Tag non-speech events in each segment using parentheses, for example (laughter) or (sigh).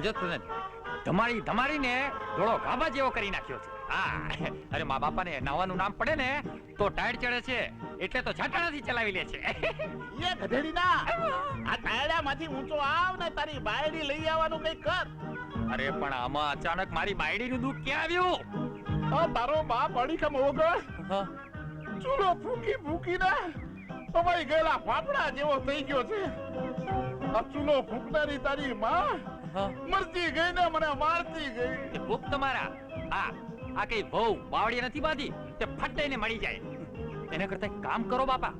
જો તને ધમાડી ધમાડીને ગાભા જેવો કરી નાખ્યો છે. હા અરે મા બાપાને નાવાનું નામ પડે ને તો ટાયર ચડે છે એટલે તો છાટાણાથી ચલાવી લે છે. એ ગધેડીના આ ટાયડામાંથી ઊંચો આવ ને તારી બાયડી લઈ આવવાનું કઈ કર. અરે પણ આમાં અચાનક મારી બાયડીનું દુઃખ ક્યાં આવ્યું? આ તારો બાપ અડીખમ ઓગળ. ચૂલો ફૂકી ફૂકીને અમારી ગયેલા ફાફડા જેવો થઈ ગયો છે. આ ચૂલો ફૂકનારી તારી માં. મરતી ગઈ ને મને મારતી ગઈ. ભૂખ તમારા. આ આ કઈ બહુ બાવળી નથી બાંધી? તે ફટાઈને મળી જાય. એના કરતા કામ કરો બાપા.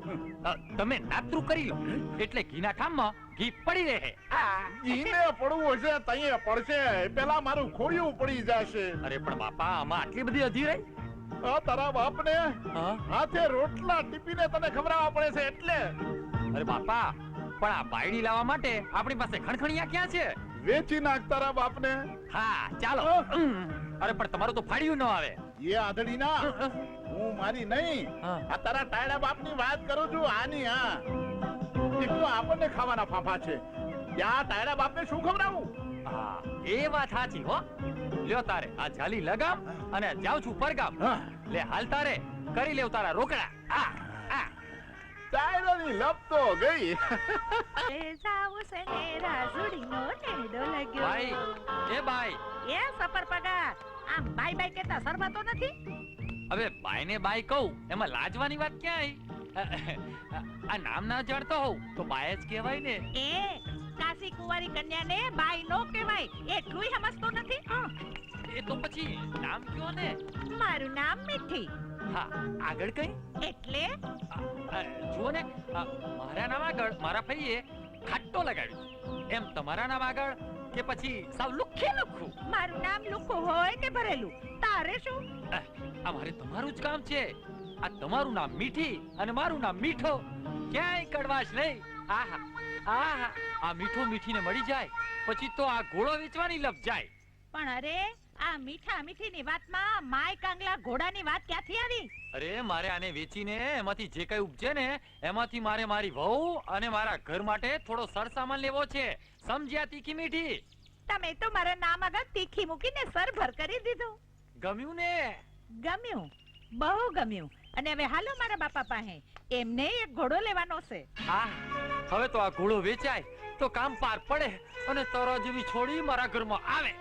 તમે નાતરું કરી લો. એટલે ઘીના ખામમાં ઘી પડી રહે. ઘીને પડવું હશે તઈએ પડશે. પેલા મારું ખોડિયું પડી જશે. અરે પણ બાપા આમાં આટલી બધી અધી રહી? આ તારા બાપને? હાથે રોટલા ટીપીને તને ખવડાવવા પડે છે એટલે. અરે બાપા પણ આ બાયડી લાવવા માટે આપણી પાસે ખણખણિયા ક્યાં છે? વેચી નાખ તારા બાપને. હા ચાલો. અરે પણ તમારું તો ફાડ્યું ન આવે. એ આધડી ના હું. મારી નહીં. આ તારા ટાયડા બાપની વાત કરું છું આની હા. કેટલું આપણને ખાવાના ફાફા છે. ત્યાં ટાયડા બાપને શું ખવડાવું? હા એ વાત સાચી હો. લ્યો તારે આ જાલી લગામ અને જાઉં છું પરગામ. લે હાલ તારે કરી લેવ તારા રોકડા. આ ટાયડાની લપ તો ગઈ. જાવ સને રાજુડીનો ટેડો લાગ્યો. ભાઈ એ ભાઈ એ સફર પગા આમ બાય બાય કેતા શરમાતો નથી? હવે બાય ને બાય કહું એમાં લાજવાની વાત ક્યાં આ નામ ના જાણતો હોઉં તો બાય જ કહેવાય ને. એ કાશી કુંવારી કન્યાને બાય નો કહેવાય. એટલું સમજતો નથી? એ તો પછી નામ કયો ને? મારું નામ મીઠી. હા. આગળ કઈ? એટલે? જુઓ ને મારા નામ આગળ મારા ભાઈએ ખાટો લગાડ્યો. એમ તમારા નામ આગળ કે પછી સાવ લુખે લખું? મારું નામ લુખું હોય કે ભરેલું? તારે શું? આ મારે તમારું જ કામ છે. આ તમારું નામ મીઠી અને મારું નામ મીઠો. ક્યાંય કડવાશ નહીં. આહા આહા. આ મીઠો મીઠીને મળી જાય પછી તો આ ઘોડો વેચવાની લપ જાય. પણ અરે આ મીઠા મીઠીની વાતમાં માય કાંગલા ઘોડાની વાત ક્યાંથી આવી? અરે મારે આને વેચીને એમાંથી જે કઈ ઉપજે ને એમાંથી મારે મારી વહુ અને મારા ઘર માટે થોડો સરસામાન લેવો છે. સમજ્યા તીખી મીઠી? તમે તો મારા નામ આગળ તીખી મૂકીને સરભર કરી દીધું. ગમ્યું ને? ગમ્યું. બહુ ગમ્યું. અને હવે હાલો મારા બાપા પાસે. એમને એક ઘોડો લેવાનો છે. હા હવે તો આ ઘોડો વેચાય તો કામ પાર પડે અને તરા જેવી છોડી મારા ઘરમાં આવે.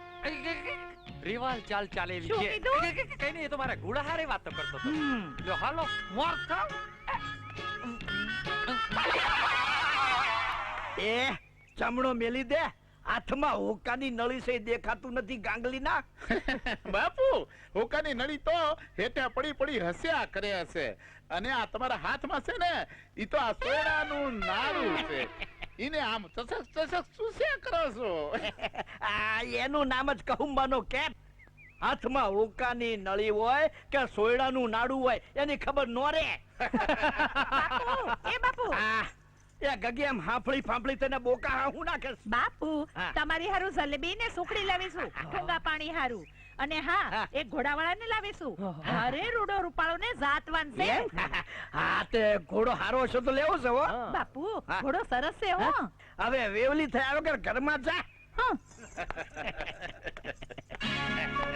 રેવાલ ચાલ ચાલે એવી શું છે. કીધું? કઈ નહીં એ તો મારા ઘોડા હારે વાતો કરતો હતો. લ્યો હાલો મોર થાવ એ ચમડો મેલી દે. હાથમાં હોકાની નળી છે દેખાતું નથી ગાંગલીના બાપુ હોકાની નળી તો હેઠે પડી પડી હસ્યા કરે હશે. અને આ તમારા હાથમાં છે ને ઈ તો આ સોનાનું નાળું છે. ઈને આમ ચસક ચૂસ્યા કરો છો? (laughs) આ એનું નામ જ કહુંબાનો કેપ હાથમાં હોકાની નળી હોય કે સોયડાનું નાડું હોય એની ખબર નો રે. બાપુ એ બાપુ. (laughs) હા એ ગગેમ હાફળી ફાંફળી તને બોકા હું નાખે. બાપુ. તમારી હારું જલેબી ને સુખડી લાવીશું. ઠુંગા પાણી હારું. અને હા. એક ઘોડાવાળાને લાવીશું. અરે રૂડો રૂપાળો ને જાતવાન છે (laughs) હા તે ઘોડો હારો છે તો લેવો છે હો. બાપુ. ઘોડો સરસ છે હો. હવે વેવલી થયા વગર ઘરમાં જા. હં.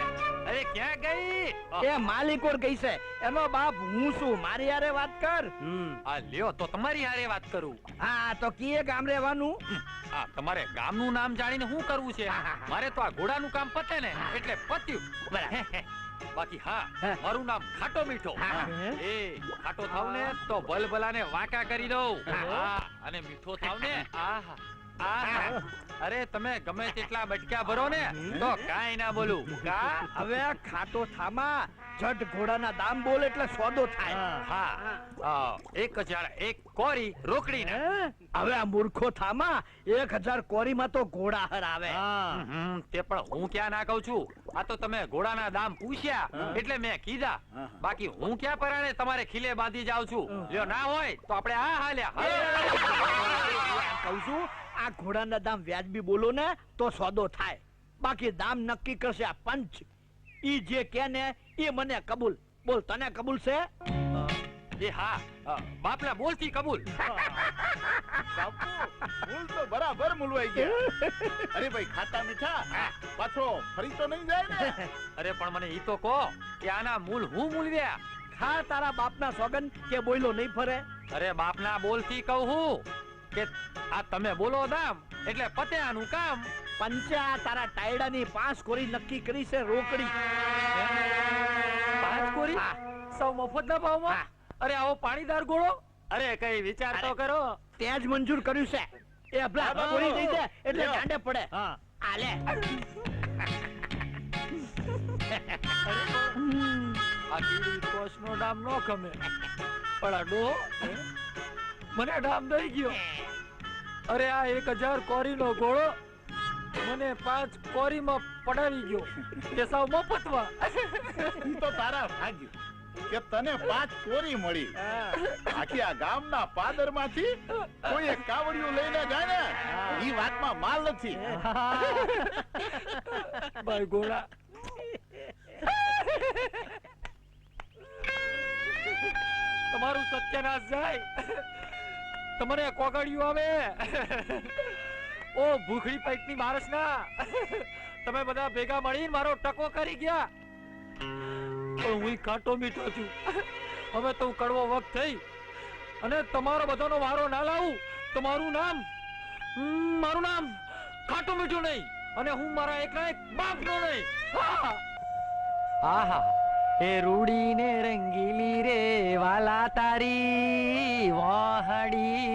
(laughs) અરે ક્યાં ગઈ? એ માલિકોર ગઈ છે. એનો બાપ હું છું મારી હારે વાત કર. આ લ્યો તો તમારી હારે વાત કરું. હા તો કીએ ગામ રહેવાનું. હા તમારે ગામનું નામ જાણીને શું કરવું છે? મારે તો આ ઘોડાનું કામ પતે ને એટલે પત્યું. બાકી હા હા. મારું નામ ખાટો મીઠો. એ ખાટો થાવ ને તો ભલભલાને વાંકા કરી દઉં. હા. અને મીઠો થાવ ને (laughs) આહા. અરે તમે ગમે તેટલા બટક્યા ભરો ને તો કાઈ ના બોલું. કા? હવે ખાટો થામા. જટ ઘોડાના દામ બોલ એટલે સોદો થાય. હા. એક હજાર એક કોરી રોકડી ને. હવે આ મૂર્ખો થામા. એક હજાર કોરીમાં તો ઘોડા હર આવે તે પણ હું ક્યાં ના કઉ છું? આ તો તમે ઘોડાના દામ પૂછ્યા એટલે મેં કીધા. બાકી હું ક્યાં પરાણે તમારે ખીલે બાંધી જાઉં છું? જો ના હોય તો આપણે આ હાલ્યા. કઉ છું? આ ઘોડાના દામ વ્યાજબી બોલો ને તો સોદો થાય. બાકી દામ નક્કી કરશે આ પંચ. ઈ જે કે ને એ મને કબૂલ. બોલ તને કબૂલ છે? એ હા. બાપલા બોલતી કબૂલ. (laughs) ભૂલ તો બરાબર મૂલવાઈ ગયા. અરે ભાઈ ખાતા મીઠા? પાછો ફરી તો નહીં જાય ને? (laughs) અરે પણ મને ઈ તો કહો કે આના મૂલ હું મૂલવ્યા? ખા તારા બાપના સોગન કે બોયલો નહીં ફરે? અરે બાપના બોલથી કહું હું. કે આ તમે બોલો દામ. એટલે પતે આનું કામ. પંચા તારા ટાયડાની પાંચ કોરી નક્કી કરી છે રોકડી. પાંચ કોરી સૌ મફતના ભાવમાં? અરે આવો પાણીદાર ગોળો અરે કઈ વિચાર તો કરો. ત્યાં જ મંજૂર કર્યું છે. એ અભલા કોરી દઈ દે એટલે. દાંડે પડે. આલે. આ કીડી કોષનો નામ નો ગમે પણ આ ડો મને ડામ દઈ ગયો. અરે આ એક હજાર કોરીનો ગોળો મને પાંચ કોરીમાં પડાવી ગયો. તે સાવ મફતમાં. તો તારા ભાગ્યું. કે તને પાંચ કોરી મળી. આખી આ ગામના પાદરમાંથી કોઈ એક કાવડિયું લઈને જાય ને ઈ વાતમાં માલ નથી. ભાઈ ઘોડા. તમારું સત્યનાશ જાય. તમને કોગળિયું આવે? (laughs) ઓ ભૂખડી પૈકની માણસના. તમે બધા ભેગા મળીને મારો ટકો કરી ગયા. પણ હું કાંટો મીઠો છું. હવે તો કડવો વખત થઈ. અને તમારો બધાનો વારો ના લાવું. તો મારું નામ મારું નામ ખાટું મીઠું નહીં. અને હું મારા એકલા એક બાપનો નહીં. આહા. એ રૂડી ને રંગીલી રે વાલા તારી વાહડી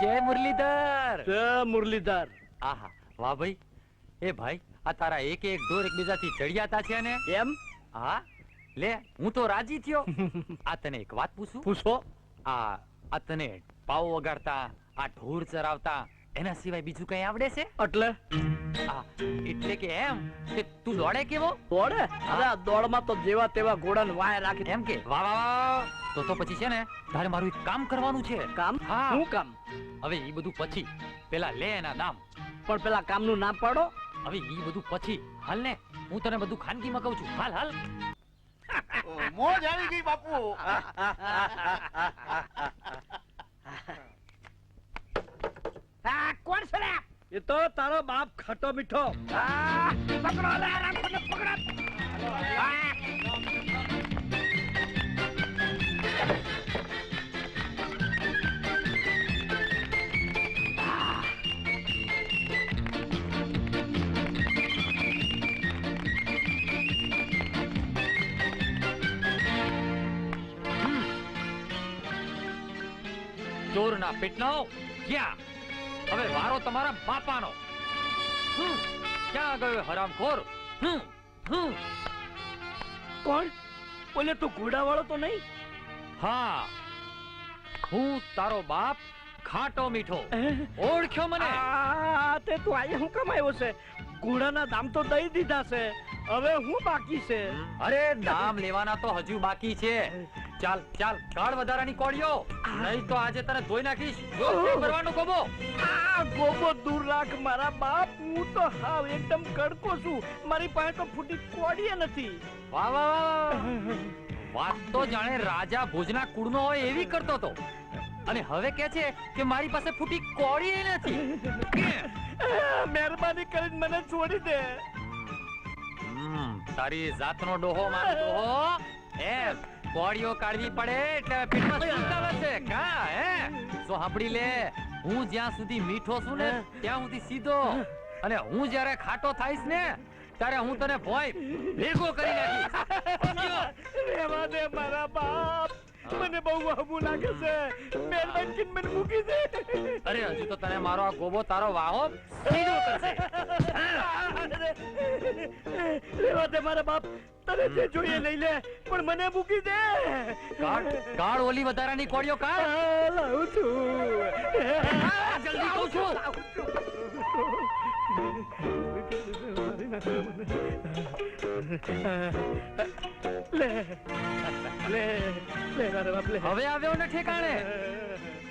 જય મુરલીધર. જય મુરલીધર. આહા વાહ ભાઈ. એ ભાઈ આ તારા એક એક ઢોર એકબીજાથી ચડિયાતા છે ને? એમ? હા. લે હું તો રાજી થયો. (laughs) આ તને એક વાત પૂછું? પૂછો. આ આ તને પાવ વગાડતા આ ઢોર ચરાવતા એના સિવાય બીજું કઈ આવડે છે? એટલે? એટલે કે એમ કે તું દોડે કેવો દોડે? અરે દોડમાં તો જેવા તેવા ઘોડાને વાય રાખી એમ કે? વાહ તો તો પછી છે ને તારે મારું એક કામ કરવાનું છે. કામ? હા. શું કામ? હવે એ બધું પછી. પેલા લે એના નામ. પણ પેલા કામનું નામ પાડો. હવે એ બધું પછી. હાલ ને હું તને બધું ખાનગીમાં કહું છું. હાલ હાલ. મોજ આવી ગઈ બાપુ. (laughs) આ કોણ છે રે? એ તો તારો બાપ ખાટો મીઠો. આ, પકડો લે, રાખો પકડો. ચોરના પેટનો ક્યાં? હવે વારો તમારા બાપાનો. ક્યાં ગયો હરામખોર. કોણ બોલે તું ઘોડાવાળો તો નહીં? હા. હું તારો બાપ ખાટો મીઠો. ઓળખ્યો મને? આ, તે તું આજે શું કામ આવ્યો છે? ઘોડાના દામ તો દઈ દીધા છે. હવે હું બાકી છે? અરે દામ લેવાના તો હજુ બાકી છે. ચાલ ચાલ કાળ વધારાની કોળીઓ. નહીં તો આજે તને ધોઈ નાખીશ. કરવાનું કોબો આ ગોબો દૂર રાખ મારા બાપ. હું તો હાવ એકદમ કડકો છું. મારી પાસે તો ફૂટી કોડીએ નથી. વાહ વાહ વાહ વાત તો જાણે રાજા ભોજના કુળનો હોય એવી કરતો હતો અને હવે કે છે કે મારી પાસે ફૂટી કોળી નથી. મહેરબાની કરીને મને છોડી દે. હમ, તારી જાતનો ડોહો મારો ડોહો. એમ. કોળીઓ કાઢવી પડે એટલે પેટમાં સુતા છે? કા હે? જો સાંભળી લે હું જ્યાં સુધી મીઠો છું ને ત્યાં સુધી સીધો. અને હું જ્યારે ખાટો થાઈશ ને ત્યારે હું તને ભોય ભેગો કરી નાખીશ. મારા બાપ. મને બહુ વહમું લાગે છે. મહેરબાની કિન મને મૂકી દે. અરે હજુ તો તને મારો આ ગોબો તારો વાહો સીધો કરશે. લેવા દે મારા બાપ. તને જે જોઈએ લઈ લે પણ મને મૂકી દે. કાળ કાળ ઓલી વધારાની કોળીઓ કાળ લાવું છું. જલ્દી કહું છું. હવે આવ્યો ને ઠેકાણે.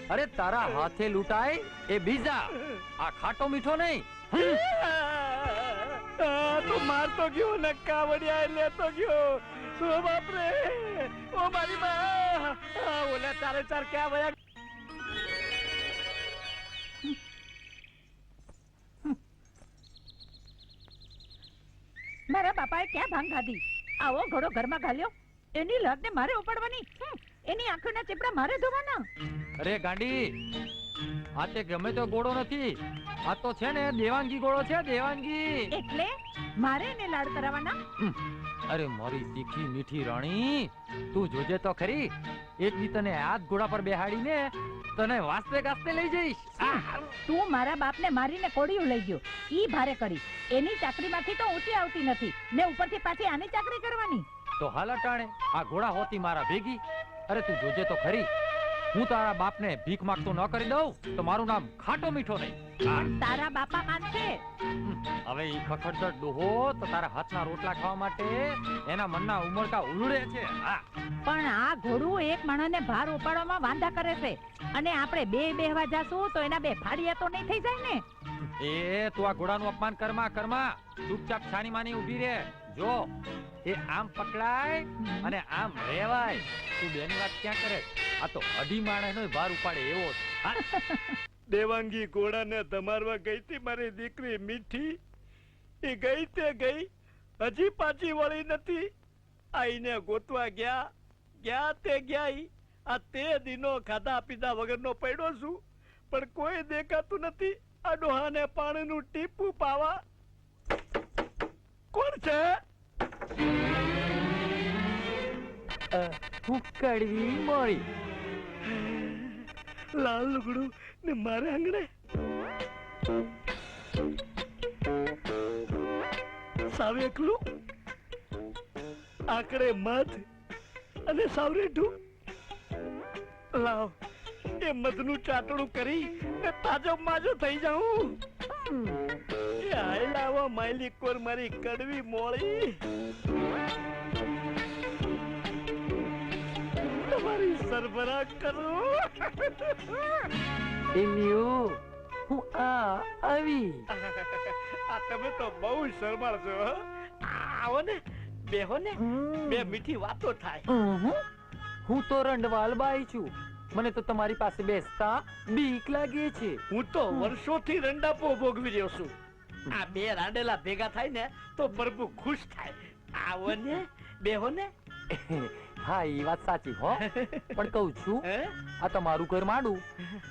અરે, તારા હાથે લૂંટાય એ બીજા. આ ખાટો મીઠો નહીં. તો મારતો ગયો ને કાવડિયા લેતો ગયો. ઓ બાપ રે ઓ મારી આ ઓલા તારે ચાર ક્યાં વયા મારા બાપાએ ક્યાં ભાંગ ખાધી? આવો ઘોડો ઘરમાં ઘાલ્યો એની લગને મારે ઉપાડવાની. એની આંખોના ચીપડા મારે ધોવાના. અરે ગાંડી આ તે ગમે તો ગોળો નથી. આ તો છે ને દેવાંગી ગોળો છે દેવાંગી. એટલે મારે એને લાડ કરાવવાના? અરે મારી તીખી મીઠી રાણી તું જોજે તો ખરી. એક દી તને હાથ ઘોડા પર બેહાડીને તને વાસ્તે ગાસ્તે લઈ જઈશ! તું મારા બાપને મારીને કોડિયું લઈ ગયો. ઈ ભારે કરી. એની ચાકરીમાંથી તો ઊંચી આવતી નથી. ને ઉપરથી પાછી આની ચાકરી કરવાની? તો હાલ અટાણે આ ઘોડા હોતી મારા ભેગી. અરે તું જોજે તો ખરી. હું તારા બાપને ભીખ માંગતો ન કરી દઉં તો મારું નામ ખાટો મીઠો નહીં. તારા બાપા માનશે હવે ઈ ખખડદર ડોહો તો તારા હાથના રોટલા ખાવા માટે એના મનના ઉમળકા ઉલડે છે. હા. પણ આ ઘોડું એક માણસને ભાર ઉપાડવામાં વાંધા કરે છે. અને આપણે બે બેહવા જાશું તો એના બે ફાડિયા તો નહીં થઈ જાય ને? એ તું આ ઘોડાનું અપમાન કરમા કરમા ચૂપચાપ છાની માની ઊભી રે જો એ આમ પકડાય અને આમ રેવાય તું બેની વાત ક્યાં કરે? આ તો અઢી માણસનો ભાર ઉપાડે એવો? (laughs) દેવાંગી ઘોડાને ધમારવા ગઈ હતી મારી દીકરી મીઠી. એ ગઈ તે ગઈ હજી પાછી વળી નથી. આઈને ગોતવા ગયા ગયા તે ગયા. આ તે દિનો ખાધા પીધા વગરનો પડ્યો છું. પણ કોઈ દેખાતું નથી. આ ડોહાને પાણીનું ટીપું પાવા કોણ છે? હું કડવી મોળી. લાલ લુગડું ને મારે આંગણે. સાવ એકલું આકડે મધ અને સાવરેઠું લાવ એ મધનું ચાટણું કરી ને તાજો માજો થઈ જાઉં. હાય માયલી કોર મારી કડવી મોળી. તમારી સરભરા કરું. એલિયો હું આ આવી આ તમે તો બહુ શરમાળ છો. આવો ને બેહો ને. બે મીઠી વાતો થાય. હું તો રંડવાલ બાઈ છું. મને તો તમારી પાસે બેસતા બીક લાગે છે. હું તો વર્ષોથી રંડાપો ભોગવી રહ્યો છું. આ બે રાંડેલા ભેગા થાય ને તો પ્રભુ ખુશ થાય. આવો ને બેહો ને. હા એ વાત સાચી હો. પણ કહું છું આ તમારું ઘર માડું.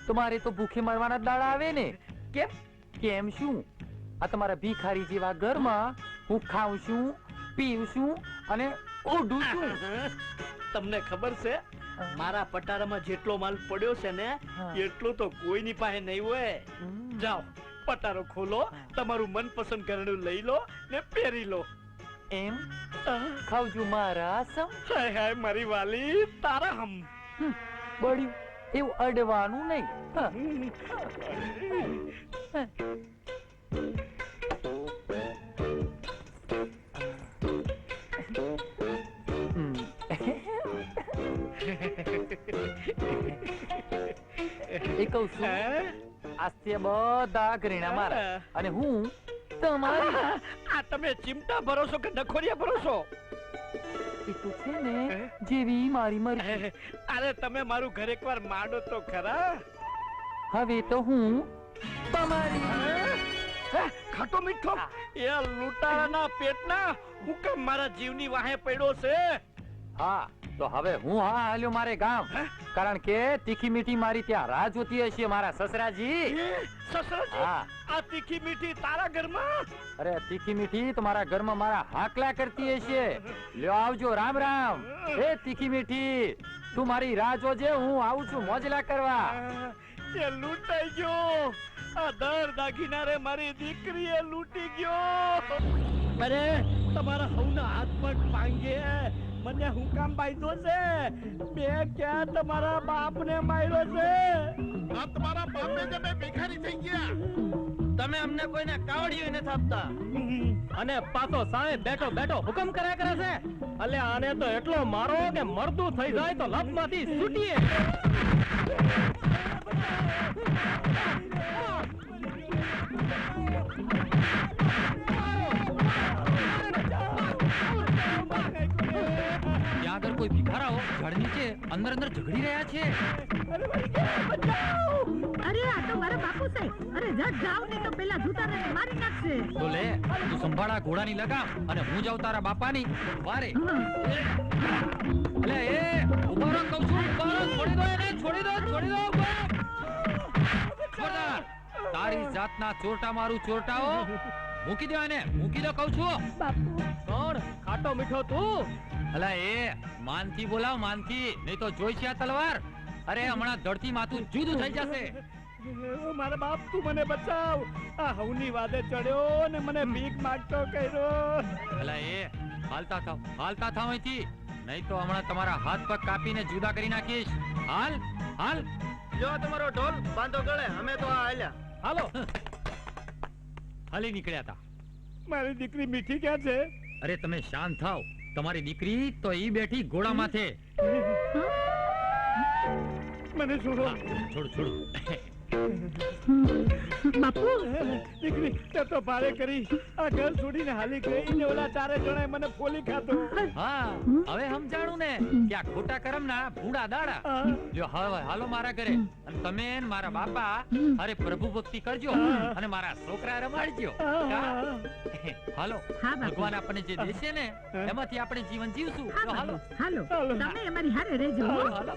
તમારે તો ભૂખે મરવાના દાડા આવે ને. કેમ? કેમ શું? આ તમારા ભિખારી જેવા ઘરમાં હું ખાઉં છું પીઉં છું અને ઓઢું છું. તમને ખબર છે મારા પટારામાં જેટલો માલ પડ્યો છે ને એટલું એટલો તો કોઈની પાસે નહીં હોય. જાઓ. પટારો ખોલો તમારું મનપસંદ ઘરેણું લઈ લો ને પહેરી લો. એમ? ખાવજો મારા સમ હાય હાય મારી વાલી તારા હમ. બળ્યું. એવું અડવાનું નહીં. એ કહું છું? આસ્તે બધા ઘરેણા મારા. અને હું તમારી (laughs) આ તમે ચિમટા ભરો છો કે નખોરિયા ભરો છો? એ તો છે ને જેવી મારી મરજી. અરે તમે મારું ઘર એકવાર માંડો તો ખરા. હવે તો હું તમારી હે, ખાટો મીઠો. એ લૂંટારાના પેટના હું કેમ મારા જીવની વાહે પડ્યો છે? હા. તો હવે હું હા હાલ્યો મારે ગામ. કારણ કે તીખી મીઠી મારી ત્યાં રાહ જોતી હશે મારા સસરાજી. સસરાજી? આ તીખી મીઠી તારા ઘરમાં? અરે તીખી મીઠી તમારા ઘરમાં મારા હાકલા કરતી હશે. લ્યો આવજો રામ રામ. એ તીખી મીઠી તું મારી રાહ જોજે હું આવું છું મોજલા કરવા. એ લૂંટાઈ ગયો. આ દર મારી એ લૂંટી ગયો. અરે તમારા હવના હાથ પગ પાંગે મને હું કામ બાંધ્યો છે. બે ક્યાં તમારા બાપને માર્યો છે? આ તમારા બાપે તમે ભિખારી થઈ ગયા. તમે અમને કોઈને કાવડિયું નથી આપતા. અને પાછો સામે બેઠો બેઠો હુકમ કર્યા કરે છે. અલે આને તો એટલો મારો કે મરતું થઈ જાય તો લપમાંથી છૂટીએ. કોઈ ભિખારાઓ ઝાડ નીચે અંદર અંદર ઝઘડી રહ્યા છે? અરે આ તો મારા બાપુ છે અરે જટ જાવ ને તો પેલા જૂતાને મારી નાખશે. તો લે તું સંભાળા ઘોડાની લગામ અને હું જાઉં તારા બાપાની. વારે. અલે એ ઊભો રહો કહું છું ઊભો રહો છોડી દો એને છોડી દો છોડી દો ખબરદાર તારી જાતના ચોરટા મારું ચોરટાઓ. મૂકી દો એને મૂકી દો કહું છું. બાપુ. કોણ? ખાટો મીઠો તું? અલા એ માનથી બોલાવ માનથી. નહીં તો જોઈ છે આ તલવાર. અરે હમણાં ધડથી માથું જુદું થઈ જશે. (laughs) મારા બાપ તું મને બચાવ. આ હવની વાદે ચડ્યો ને મને ભીખ માંગતો કર્યો. અલા એ હાલતા થાવ હાલતા થાવ અહીંથી. નહીં તો હમણાં તમારા હાથ પગ કાપીને જુદા કરી નાખીશ. હાલ હાલ. જો તમારો ઢોલ બાંધો ગળે અમે તો આ હાલ્યા. હાલો. હાલી નીકળ્યા હતા મારી દીકરી મીઠી ક્યાં છે? અરે તમે શાંત થાવ. તમારી દીકરી તો ઈ બેઠી ઘોડા માથે મને છોડો. છોડ છોડ. બાપુ. દીકરી તે તો ભારે કરી. આ ઘર છોડીને હાલી ગઈ. ને ઓલા ચારે જણાએ મને ફોલી ખાતો હા હવે સમજાણું ને કે આ ખોટા કરમના ભૂડા દાડા. જો હવે હાલો મારા ઘરે. અને તમે ને મારા બાપા અરે પ્રભુ ભક્તિ કરજો અને મારા છોકરા રમાડજો. હાલો હા, ભગવાન આપણને જે દેશે ને એમાંથી આપણે જીવન જીવશું. હાલો. હાલો. હાલો. તમે અમારી હારે રહેજો હાલો.